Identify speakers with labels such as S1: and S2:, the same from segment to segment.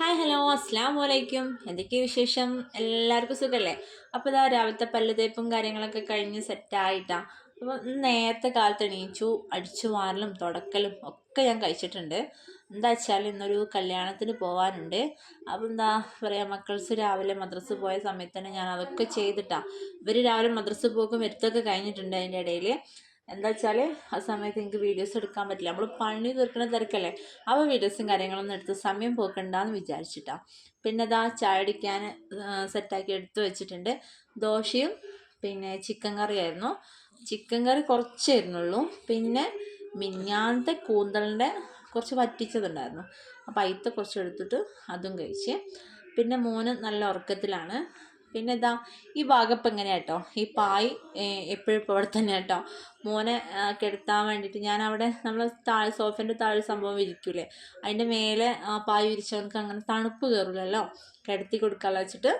S1: Hi hello അസ്സാം വലൈക്കും എന്തൊക്കെ വിശേഷം? എല്ലാവർക്കും സുഖമല്ലേ അപ്പോൾ ഇതാ രാവിലത്തെ പല്ല് തേപ്പും കാര്യങ്ങളൊക്കെ കഴിഞ്ഞ് സെറ്റായിട്ടാണ് അപ്പോൾ നേരത്തെ കാലത്ത് എണീച്ചു അടിച്ചു മാറലും തുടക്കലും ഒക്കെ ഞാൻ കഴിച്ചിട്ടുണ്ട്. എന്താ വെച്ചാൽ ഇന്നൊരു കല്യാണത്തിന് പോകാനുണ്ട് അപ്പോൾ എന്താ പറയുക മക്കൾസ് രാവിലെ മദ്രസ് പോയ സമയത്ത് തന്നെ ഞാൻ അതൊക്കെ ചെയ്തിട്ടാണ് ഇവർ രാവിലെ മദ്രസ് പോക്കും വരുത്തൊക്കെ കഴിഞ്ഞിട്ടുണ്ട് അതിന്റെ ഇടയിൽ എന്താ വെച്ചാൽ ആ സമയത്ത് എനിക്ക് വീഡിയോസ് എടുക്കാൻ പറ്റില്ല. നമ്മൾ പണി തീർക്കുന്ന തിരക്കല്ലേ? അപ്പോൾ വീഡിയോസും കാര്യങ്ങളൊന്നും എടുത്ത് സമയം പോക്കണ്ടെന്ന് വിചാരിച്ചിട്ടാണ് പിന്നെ അതാ ചായ അടിക്കാൻ സെറ്റാക്കി എടുത്ത് വെച്ചിട്ടുണ്ട്. ദോശയും പിന്നെ ചിക്കൻ കറിയായിരുന്നു. ചിക്കൻ കറി കുറച്ചായിരുന്നുള്ളൂ. പിന്നെ മിഞ്ഞാന്നത്തെ കൂന്തളിന്റെ കുറച്ച് വറ്റിച്ചതുണ്ടായിരുന്നു. അപ്പോൾ അയിത്ത കുറച്ച് എടുത്തിട്ട് അതും കഴിച്ച്. പിന്നെ മോന് നല്ല ഉറക്കത്തിലാണ്. പിന്നെ ഇതാ ഈ ഭാഗപ്പ് എങ്ങനെയാണ് കേട്ടോ ഈ പായ് എപ്പോഴും ഇപ്പോൾ ഇവിടെ തന്നെ കേട്ടോ മോനെ കിടത്താൻ വേണ്ടിയിട്ട് ഞാൻ അവിടെ നമ്മൾ താഴെ സോഫേന്റെ താഴെ സംഭവം വിരിക്കൂലേ. അതിന്റെ മേലെ ആ പായ് വിരിച്ചവർക്ക് അങ്ങനെ തണുപ്പ് കയറില്ലല്ലോ കിടത്തി കൊടുക്കാമല്ലോ വെച്ചിട്ട്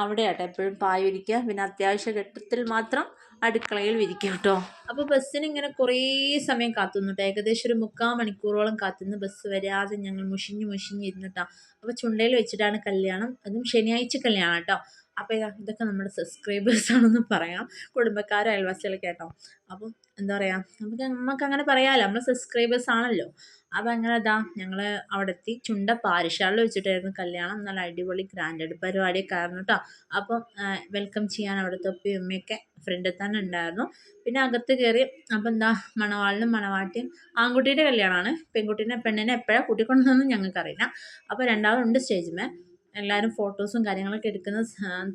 S1: അവിടെ ആട്ടോ എപ്പോഴും പായ് വിരിക്കുക. പിന്നെ അത്യാവശ്യ ഘട്ടത്തിൽ മാത്രം അടുക്കളയിൽ വിരിക്കും കേട്ടോ. അപ്പോൾ ബസ്സിന് ഇങ്ങനെ കുറേ സമയം കാത്തുനിന്നിട്ട് ഏകദേശം ഒരു മുക്കാൽ മണിക്കൂറോളം കാത്തുനിന്ന് ബസ് വരാതെ ഞങ്ങൾ മുഷിഞ്ഞ് മുഷിഞ്ഞ് ഇരുന്നിട്ടാ അപ്പോൾ ചുണ്ടയിൽ വെച്ചിട്ടാണ് കല്യാണം. അതും ശനിയാഴ്ച കല്യാണം കേട്ടോ അപ്പോൾ ഇതൊക്കെ നമ്മുടെ സബ്സ്ക്രൈബേഴ്സ് ആണെന്ന് പറയാം. കുടുംബക്കാരും അയൽവാസികളൊക്കെ കേട്ടോ. അപ്പം എന്താ പറയുക നമുക്ക് നമുക്ക് അങ്ങനെ പറയാമല്ലോ നമ്മൾ സബ്സ്ക്രൈബേഴ്സ് ആണല്ലോ. അപ്പം അങ്ങനെ അതാ ഞങ്ങൾ അവിടെ എത്തി ചുണ്ട പാരിഷാളിൽ വെച്ചിട്ടായിരുന്നു കല്യാണം. നല്ല അടിപൊളി ഗ്രാൻഡഡ് പരിപാടിയൊക്കെ ആയിരുന്നു കേട്ടോ അപ്പം വെൽക്കം ചെയ്യാൻ അവിടുത്തെ ഒപ്പി ഉമ്മയൊക്കെ ഫ്രണ്ടിൽ തന്നെ ഉണ്ടായിരുന്നു. പിന്നെ അകത്ത് കയറി അപ്പം എന്താ മണവാളിനും മണവാട്ടിയും ആൺകുട്ടിയുടെ കല്യാണമാണ്. പെൺകുട്ടീനെ പെണ്ണിനെ എപ്പോഴാണ് കൂട്ടിക്കൊണ്ടെന്നൊന്നും ഞങ്ങൾക്കറിയില്ല. അപ്പോൾ രണ്ടാളുണ്ട് സ്റ്റേജിമേ എല്ലാവരും ഫോട്ടോസും കാര്യങ്ങളൊക്കെ എടുക്കുന്ന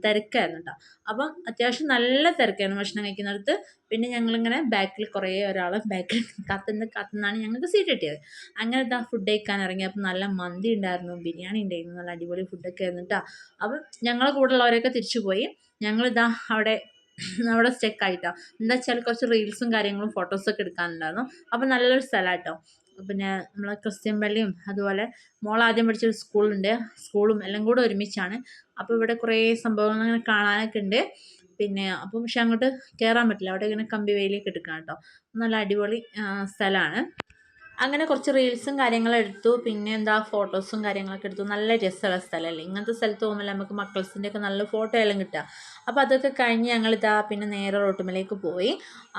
S1: തിരക്കായിരുന്നു കേട്ടോ അപ്പം അത്യാവശ്യം നല്ല തിരക്കായിരുന്നു ഭക്ഷണം കഴിക്കുന്നിടത്ത്. പിന്നെ ഞങ്ങളിങ്ങനെ ബാക്കിൽ കുറേ ഒരാൾ ബാക്കിൽ കത്തുന്ന കത്തുന്നാണ് ഞങ്ങൾക്ക് സീറ്റ് കിട്ടിയത്. അങ്ങനെ ആ ഫുഡ് കഴിക്കാൻ ഇറങ്ങി. അപ്പം നല്ല മന്തി ഉണ്ടായിരുന്നു ബിരിയാണി ഉണ്ടായിരുന്നു നല്ല അടിപൊളി ഫുഡൊക്കെ ആയിരുന്നു കേട്ടോ അപ്പം ഞങ്ങളെ കൂടെ ഉള്ളവരൊക്കെ തിരിച്ചു പോയി. ഞങ്ങളിതാ അവിടെ അവിടെ സ്റ്റെക്കായിട്ടോ എന്താ വെച്ചാൽ കുറച്ച് റീൽസും കാര്യങ്ങളും ഫോട്ടോസൊക്കെ എടുക്കാനുണ്ടായിരുന്നു. അപ്പം നല്ലൊരു സ്ഥലമായിട്ടോ പിന്നെ നമ്മളെ ക്രിസ്ത്യൻ പള്ളിയും അതുപോലെ മോൾ ആദ്യം പഠിച്ചൊരു സ്കൂളുണ്ട്. സ്കൂളും എല്ലാം കൂടെ ഒരുമിച്ചാണ്. അപ്പോൾ ഇവിടെ കുറേ സംഭവങ്ങൾ അങ്ങനെ കാണാനൊക്കെ ഉണ്ട്. പിന്നെ അപ്പം പക്ഷെ അങ്ങോട്ട് കയറാൻ പറ്റില്ല. അവിടെ ഇങ്ങനെ കമ്പി വേലിയൊക്കെ എടുക്കാം കേട്ടോ. നല്ല അടിപൊളി സ്ഥലമാണ്. അങ്ങനെ കുറച്ച് റീൽസും കാര്യങ്ങളും എടുത്തു. പിന്നെ എന്താ ഫോട്ടോസും കാര്യങ്ങളൊക്കെ എടുത്തു. നല്ല രസമുള്ള സ്ഥലമല്ലേ? ഇങ്ങനത്തെ സ്ഥലത്ത് പോകുമ്പോൾ നമുക്ക് മക്കൾസിന്റെ ഒക്കെ നല്ല ഫോട്ടോ എല്ലാം കിട്ടുക. അപ്പോൾ അതൊക്കെ കഴിഞ്ഞ് ഞങ്ങളിതാ പിന്നെ നേരെ റോട്ടുമലേക്ക് പോയി.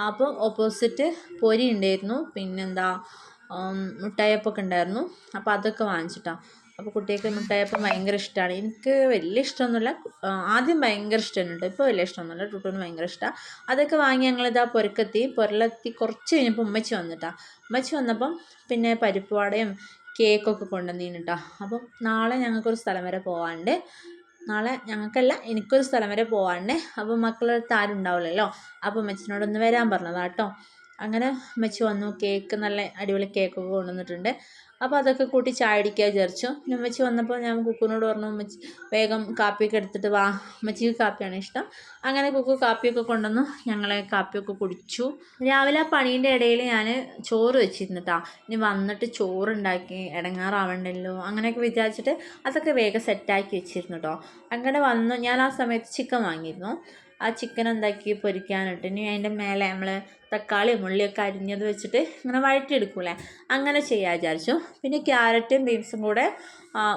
S1: അപ്പോൾ ഓപ്പോസിറ്റ് പൊരി ഉണ്ടായിരുന്നു. പിന്നെന്താ മുട്ടായപ്പൊക്കെ ഉണ്ടായിരുന്നു. അപ്പോൾ അതൊക്കെ വാങ്ങിച്ചിട്ടാണ് അപ്പോൾ കുട്ടികൾക്ക് മുട്ടായപ്പം ഭയങ്കര ഇഷ്ടമാണ് എനിക്ക് വലിയ ഇഷ്ടമൊന്നുമില്ല. ആദ്യം ഭയങ്കര ഇഷ്ടമായിരുന്നു ഇപ്പോൾ വലിയ ഇഷ്ടമൊന്നുമില്ല. ടുട്ടുവിന് ഭയങ്കര ഇഷ്ടമാണ് അതൊക്കെ വാങ്ങി ഞങ്ങളിതാ പൊരക്കെത്തി. പൊരലെത്തി കുറച്ച് കഴിഞ്ഞപ്പോൾ ഉമ്മച്ചി വന്നിട്ടാണ് ഉമ്മച്ചി വന്നപ്പം പിന്നെ പരിപ്പ് വടയും കേക്കൊക്കെ കൊണ്ടുവന്നീന് കേട്ടോ അപ്പം നാളെ ഞങ്ങൾക്കൊരു സ്ഥലം വരെ പോകാനുണ്ട് നാളെ ഞങ്ങൾക്കല്ല എനിക്കൊരു സ്ഥലം വരെ പോകാനുണ്ട് അപ്പോൾ മക്കളുടെ അടുത്ത് ആരും ഉണ്ടാവില്ലല്ലോ. അപ്പോൾ അച്ഛനോടൊന്ന് വരാൻ പറഞ്ഞതാണ് കേട്ടോ അങ്ങനെ അമ്മച്ചി വന്നു കേക്ക് നല്ല അടിപൊളി കേക്കൊക്കെ കൊണ്ടുവന്നിട്ടുണ്ട്. അപ്പോൾ അതൊക്കെ കൂട്ടി ചായ അടിക്കാൻ വിചാരിച്ചു. പിന്നെ അമ്മച്ചി വന്നപ്പോൾ ഞാൻ കുക്കുനോട് പറഞ്ഞു അമ്മച്ചി വേഗം കാപ്പിയൊക്കെ എടുത്തിട്ട് വാ. അമ്മച്ചിക്ക് കാപ്പിയാണ് ഇഷ്ടം. അങ്ങനെ കുക്കു കാപ്പിയൊക്കെ കൊണ്ടുവന്നു. ഞങ്ങളെ കാപ്പിയൊക്കെ കുടിച്ചു. രാവിലെ ആ പണീന്റെ ഇടയിൽ ഞാൻ ചോറ് വെച്ചിരുന്നിട്ടാ ഇനി വന്നിട്ട് ചോറുണ്ടാക്കി ഇടങ്ങാറാവണ്ടല്ലോ അങ്ങനെയൊക്കെ വിചാരിച്ചിട്ട് അതൊക്കെ വേഗം സെറ്റാക്കി വെച്ചിരുന്നു കേട്ടോ അങ്ങനെ വന്നു. ഞാൻ ആ സമയത്ത് ചിക്കൻ വാങ്ങിയിരുന്നു. ആ ചിക്കൻ എന്താക്കി പൊരിക്കാനിട്ട്. ഇനി അതിന്റെ മേലെ നമ്മൾ തക്കാളിയും ഉള്ളിയൊക്കെ അരിഞ്ഞത് വെച്ചിട്ട് ഇങ്ങനെ വഴറ്റിയെടുക്കൂലേ അങ്ങനെ ചെയ്യാൻ വിചാരിച്ചു. പിന്നെ ക്യാരറ്റും ബീൻസും കൂടെ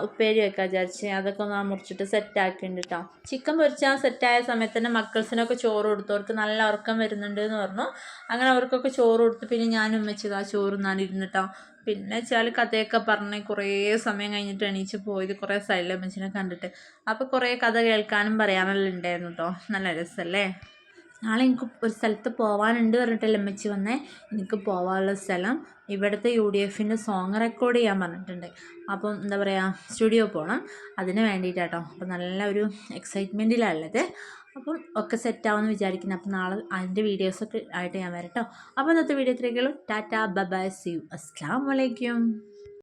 S1: ഉപ്പേരി വെക്കാൻ വിചാരിച്ച്. അതൊക്കെ ഒന്ന് മുറിച്ചിട്ട് സെറ്റാക്കിയിട്ടുണ്ട് കേട്ടോ ചിക്കൻ പൊരിച്ചാൽ സെറ്റായ സമയത്ത് തന്നെ മക്കൾസിനൊക്കെ ചോറ് കൊടുത്തു അവർക്ക് നല്ല ഉറക്കം വരുന്നുണ്ട് എന്ന് പറഞ്ഞു. അങ്ങനെ അവർക്കൊക്കെ ചോറ് കൊടുത്ത് പിന്നെ ഞാനും ഉമ്മച്ചതാ ചോറ് നാനിരുന്നിട്ടോ പിന്നെ വെച്ചാൽ കഥയൊക്കെ പറഞ്ഞ് കുറേ സമയം കഴിഞ്ഞിട്ട് എണീച്ച് പോയത് കുറേ സൈഡിലെ അമ്മച്ചിനെ കണ്ടിട്ട്. അപ്പോൾ കുറേ കഥ കേൾക്കാനും പറയാനെല്ലാം ഉണ്ടായിരുന്നു കേട്ടോ നല്ല രസമല്ലേ നാളെ എനിക്ക് ഒരു സ്ഥലത്ത് പോകാനുണ്ട് പറഞ്ഞിട്ടല്ലേ അമ്മച്ചി വന്നേ? എനിക്ക് പോകാനുള്ള സ്ഥലം ഇവിടുത്തെ യു ഡി എഫിന്റെ സോങ് റെക്കോർഡ് ചെയ്യാൻ പറഞ്ഞിട്ടുണ്ട്. അപ്പം എന്താ പറയുക സ്റ്റുഡിയോ പോകണം അതിന് വേണ്ടിയിട്ടാട്ടോ. അപ്പം നല്ല ഒരു എക്സൈറ്റ്മെന്റിലുള്ളത് അപ്പം ഒക്കെ സെറ്റാവുമെന്ന് വിചാരിക്കുന്നു. അപ്പം നാളെ അതിന്റെ വീഡിയോസൊക്കെ ആയിട്ട് ഞാൻ വരട്ടോ. അപ്പോൾ ഇന്നത്തെ video ഇത്രയൊക്കെയുള്ളൂ tata bye bye see you. അസ്സാം വലൈക്കും